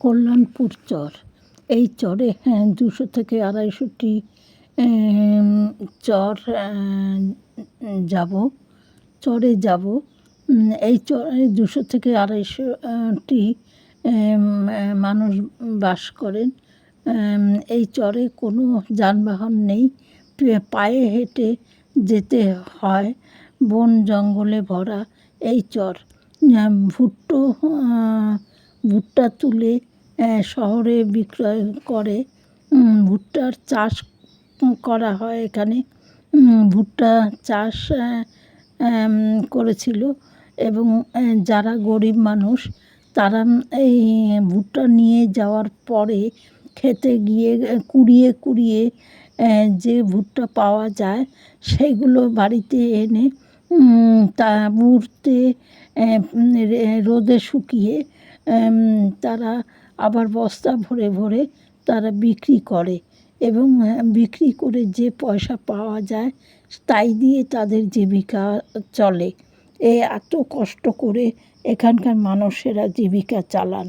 কল্যাণপুর চর। এই চরে হ্যাঁ দুশো থেকে আড়াইশোটি চর যাব, চরে যাব। এই চরে দুশো থেকে আড়াইশোটি মানুষ বাস করেন। এই চরে কোনো যানবাহন নেই। পায়ে হেঁটে যেতে হয়। বন জঙ্গলে ভরা এই চর। ভুট্টো ভুট্টা তুলে শহরে বিক্রয় করে। ভুট্টার চাষ করা হয় এখানে। ভুট্টা চাষ করেছিল এবং যারা গরিব মানুষ, তারা এই ভুট্টা নিয়ে যাওয়ার পরে খেতে গিয়ে কুড়িয়ে কুড়িয়ে যে ভুট্টা পাওয়া যায়, সেগুলো বাড়িতে এনে তা তাঁবুতে রোদে শুকিয়ে তারা আবার বস্তা ভরে ভরে তারা বিক্রি করে এবং বিক্রি করে যে পয়সা পাওয়া যায় তাই দিয়ে তাদের জীবিকা চলে। এ এত কষ্ট করে এখানকার মানুষেরা জীবিকা চালান।